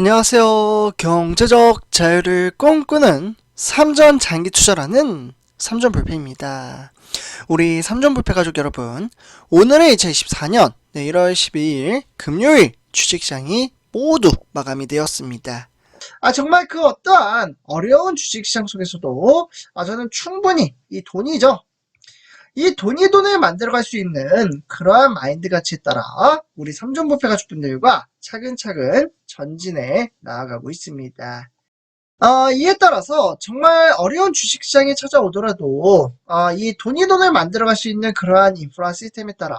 안녕하세요. 경제적 자유를 꿈꾸는 삼전 장기 투자라는 삼전 불패입니다. 우리 삼전 불패 가족 여러분, 오늘의 2024년 1월 12일 금요일 주식시장이 모두 마감이 되었습니다. 아, 정말 그 어떠한 어려운 주식시장 속에서도 아, 저는 충분히 이 돈이죠. 이 돈이 돈을 만들어갈 수 있는 그러한 마인드 가치에 따라 우리 삼전부패 가족분들과 차근차근 전진해 나아가고 있습니다. 어, 이에 따라서 정말 어려운 주식시장이 찾아오더라도 어, 이 돈이 돈을 만들어갈 수 있는 그러한 인프라 시스템에 따라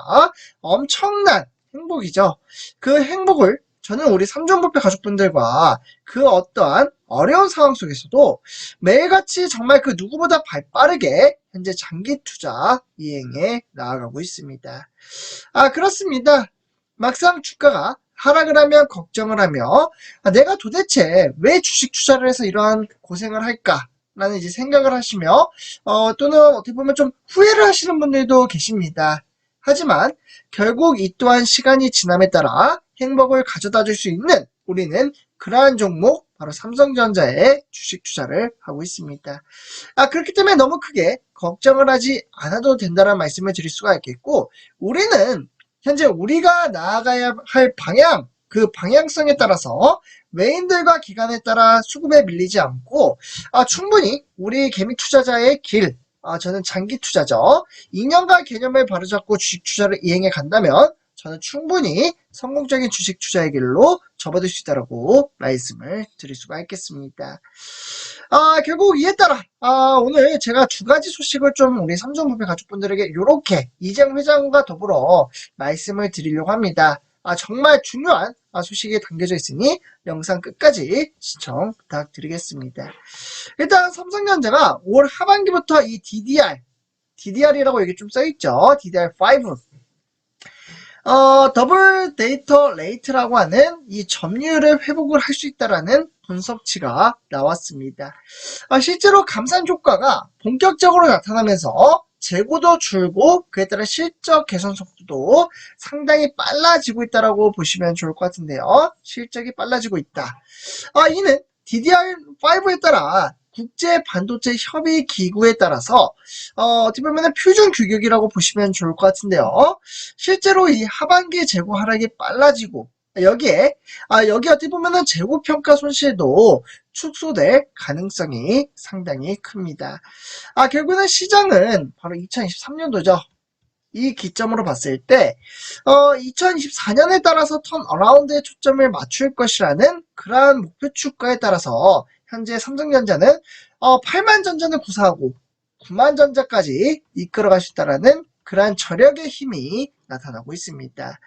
엄청난 행복이죠. 그 행복을 저는 우리 삼전부패 가족분들과 그 어떠한 어려운 상황 속에서도 매일같이 정말 그 누구보다 발 빠르게 현재 장기 투자 이행에 나아가고 있습니다. 아, 그렇습니다. 막상 주가가 하락을 하면 걱정을 하며 아, 내가 도대체 왜 주식 투자를 해서 이러한 고생을 할까? 라는 이제 생각을 하시며 어, 또는 어떻게 보면 좀 후회를 하시는 분들도 계십니다. 하지만 결국 이 또한 시간이 지남에 따라 행복을 가져다 줄 수 있는 우리는 그러한 종목 바로 삼성전자에 주식 투자를 하고 있습니다. 아, 그렇기 때문에 너무 크게 걱정을 하지 않아도 된다는 말씀을 드릴 수가 있겠고, 우리는 현재 우리가 나아가야 할 방향, 그 방향성에 따라서 외인들과 기관에 따라 수급에 밀리지 않고, 아, 충분히 우리 개미 투자자의 길, 아, 저는 장기 투자죠. 2년간 개념을 바로잡고 주식 투자를 이행해 간다면, 저는 충분히 성공적인 주식 투자의 길로 접어들 수 있다고 말씀을 드릴 수가 있겠습니다. 아, 결국 이에 따라, 아, 오늘 제가 두 가지 소식을 좀 우리 삼성부패 가족분들에게 이렇게 이재용 회장과 더불어 말씀을 드리려고 합니다. 아, 정말 중요한 아, 소식이 담겨져 있으니 영상 끝까지 시청 부탁드리겠습니다. 일단 삼성전자가 올 하반기부터 이 DDR, DDR이라고 여기 좀 써있죠. DDR5. 어, 더블 데이터 레이트라고 하는 이 점유율을 회복을 할 수 있다라는 분석치가 나왔습니다. 아, 실제로 감산 효과가 본격적으로 나타나면서 재고도 줄고 그에 따라 실적 개선 속도도 상당히 빨라지고 있다라고 보시면 좋을 것 같은데요. 실적이 빨라지고 있다. 아, 이는 DDR5에 따라 국제 반도체 협의 기구에 따라서 어, 어떻게 보면 표준 규격이라고 보시면 좋을 것 같은데요. 실제로 이 하반기 재고 하락이 빨라지고 여기에 아, 여기 어떻게 보면은 재고 평가 손실도 축소될 가능성이 상당히 큽니다. 아, 결국은 시장은 바로 2023년도죠. 이 기점으로 봤을 때, 어, 2024년에 따라서 턴 어라운드에 초점을 맞출 것이라는 그러한 목표 추가에 따라서 현재 삼성전자는 어, 8만 전자는 구사하고 9만 전자까지 이끌어갈 수 있다라는 그러한 저력의 힘이 나타나고 있습니다.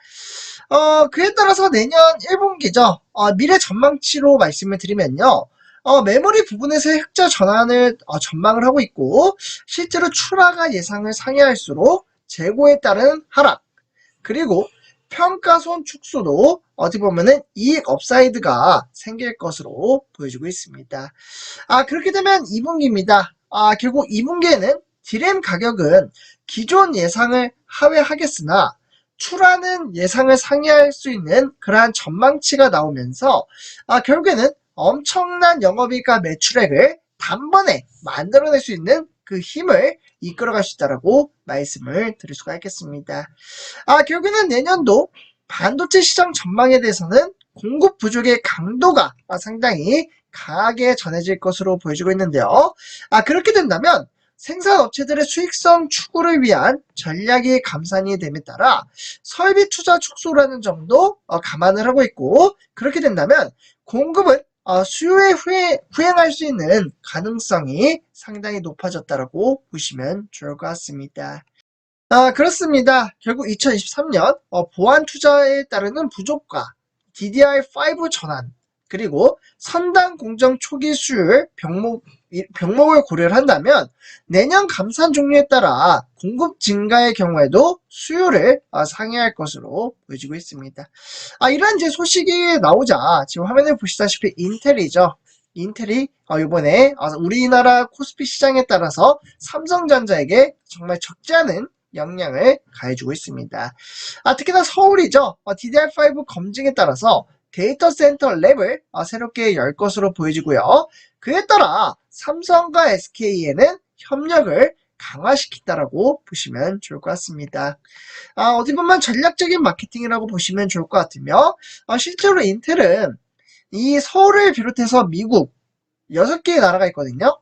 어, 그에 따라서 내년 1분기죠. 어, 미래 전망치로 말씀을 드리면요. 어, 메모리 부분에서의 흑자 전환을 어, 전망을 하고 있고 실제로 출하가 예상을 상회할수록 재고에 따른 하락 그리고 평가손 축소도 어떻게 보면은 이익 업사이드가 생길 것으로 보여지고 있습니다. 아 그렇게 되면 2분기입니다. 아 결국 2분기에는 디램 가격은 기존 예상을 하회하겠으나 출하는 예상을 상회할 수 있는 그러한 전망치가 나오면서 아 결국에는 엄청난 영업이익과 매출액을 단번에 만들어낼 수 있는 그 힘을 이끌어갈 수 있다라고 말씀을 드릴 수가 있겠습니다. 아, 결국에는 내년도 반도체 시장 전망에 대해서는 공급 부족의 강도가 상당히 강하게 전해질 것으로 보여지고 있는데요. 아, 그렇게 된다면 생산 업체들의 수익성 추구를 위한 전략이 감산이 됨에 따라 설비 투자 축소라는 점도 어, 감안을 하고 있고 그렇게 된다면 공급은 어, 수요에 후행, 후행할 수 있는 가능성이 상당히 높아졌다라고 보시면 좋을 것 같습니다. 아, 그렇습니다. 결국 2023년 어, 보안 투자에 따르는 부족과 DDR5 전환 그리고 선당 공정 초기 수율 병목, 이- 병목을 고려를 한다면 내년 감산 종류에 따라 공급 증가의 경우에도 수요를 아, 상회할 것으로 보여지고 있습니다. 아, 이러한 이제 소식이 나오자 지금 화면에 보시다시피 인텔이죠. 인텔이 어, 이번에 어, 우리나라 코스피 시장에 따라서 삼성전자에게 정말 적지 않은 영향을 가해주고 있습니다. 아, 특히나 서울이죠. 어, DDR5 검증에 따라서 데이터 센터 랩을 어, 새롭게 열 것으로 보여지고요. 그에 따라 삼성과 SK에는 협력을 강화시킨다라고 보시면 좋을 것 같습니다. 아, 어디 보면 전략적인 마케팅이라고 보시면 좋을 것 같으며, 아, 실제로 인텔은 이 서울을 비롯해서 미국 6개의 나라가 있거든요.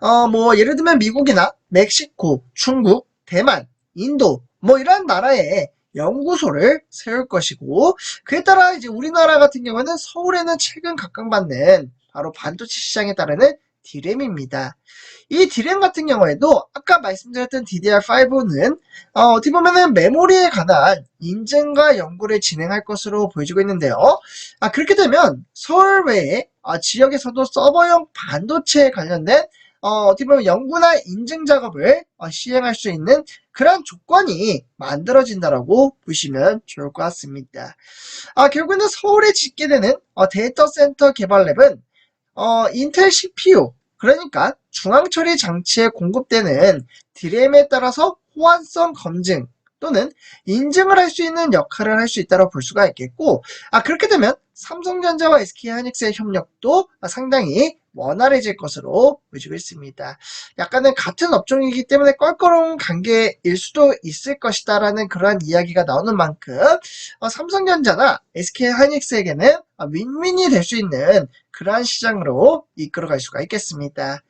어, 뭐, 예를 들면 미국이나 멕시코, 중국, 대만, 인도, 뭐 이런 나라에 연구소를 세울 것이고, 그에 따라 이제 우리나라 같은 경우는 서울에는 최근 각광받는 바로 반도체 시장에 따르는 디램입니다. 이 디램 같은 경우에도 아까 말씀드렸던 DDR5는 어, 어떻게 보면은 메모리에 관한 인증과 연구를 진행할 것으로 보여지고 있는데요. 아, 그렇게 되면 서울 외에 아, 지역에서도 서버용 반도체에 관련된 어, 어떻게 보면 연구나 인증 작업을 어, 시행할 수 있는 그런 조건이 만들어진다라고 보시면 좋을 것 같습니다. 아, 결국에는 서울에 짓게 되는 어, 데이터 센터 개발 랩은 어, 인텔 CPU, 그러니까 중앙처리 장치에 공급되는 DRAM에 따라서 호환성 검증 또는 인증을 할 수 있는 역할을 할 수 있다고 볼 수가 있겠고, 아, 그렇게 되면 삼성전자와 SK하이닉스의 협력도 상당히 원활해질 것으로 보여지고 있습니다. 약간은 같은 업종이기 때문에 껄끄러운 관계일 수도 있을 것이다라는 그러한 이야기가 나오는 만큼 어, 삼성전자나 SK하이닉스에게는 아, 윈윈이 될 수 있는 그러한 시장으로 이끌어갈 수가 있겠습니다.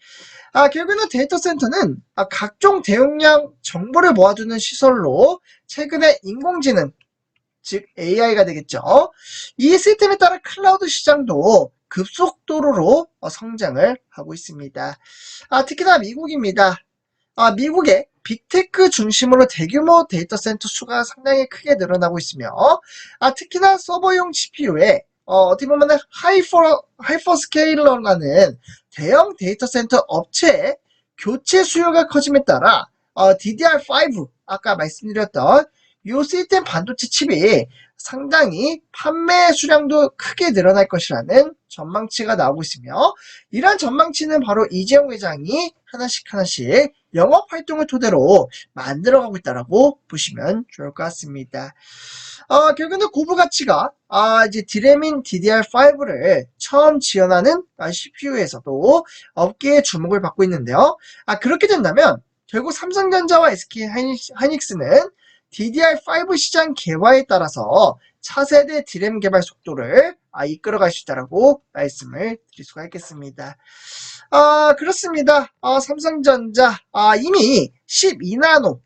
아, 결국에는 데이터 센터는 아, 각종 대용량 정보를 모아두는 시설로 최근에 인공지능, 즉 AI가 되겠죠. 이 시스템에 따라 클라우드 시장도 급속도로 어, 성장을 하고 있습니다. 아, 특히나 미국입니다. 아, 미국의 빅테크 중심으로 대규모 데이터 센터 수가 상당히 크게 늘어나고 있으며, 아, 특히나 서버용 GPU에 어, 어떻게 보면 하이퍼, 하이퍼 스케일러라는 대형 데이터 센터 업체의 교체 수요가 커짐에 따라 어, DDR5 아까 말씀드렸던 이 시스템 반도체 칩이 상당히 판매 수량도 크게 늘어날 것이라는 전망치가 나오고 있으며 이러한 전망치는 바로 이재용 회장이 하나씩 하나씩 영업 활동을 토대로 만들어가고 있다라고 보시면 좋을 것 같습니다. 어, 결국은 고부 가치가 아, 이제 디램인 DDR5를 처음 지원하는 아, CPU에서도 업계의 주목을 받고 있는데요. 아, 그렇게 된다면 결국 삼성전자와 SK 하이닉스는 DDR5 시장 개화에 따라서 차세대 디램 개발 속도를 아, 이끌어갈 수 있다라고 말씀을 드릴 수가 있겠습니다. 아, 그렇습니다. 아, 삼성전자 아, 이미 12나노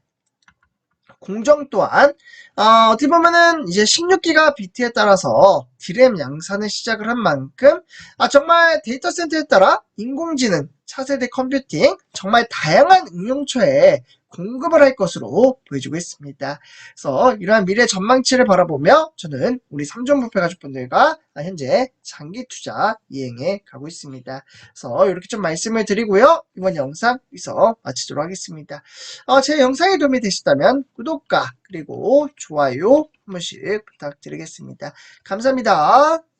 공정 또한 아, 어떻게 보면은 이제 16기가 비트에 따라서 디램 양산을 시작을 한 만큼 아, 정말 데이터 센터에 따라 인공지능, 차세대 컴퓨팅 정말 다양한 응용처에 공급을 할 것으로 보여지고 있습니다. 그래서 이러한 미래 전망치를 바라보며 저는 우리 삼종부패 가족분들과 현재 장기 투자 이행해 가고 있습니다. 그래서 이렇게 좀 말씀을 드리고요. 이번 영상 여기서 마치도록 하겠습니다. 어, 제 영상이 도움이 되셨다면 구독과 그리고 좋아요 한 번씩 부탁드리겠습니다. 감사합니다. 啊？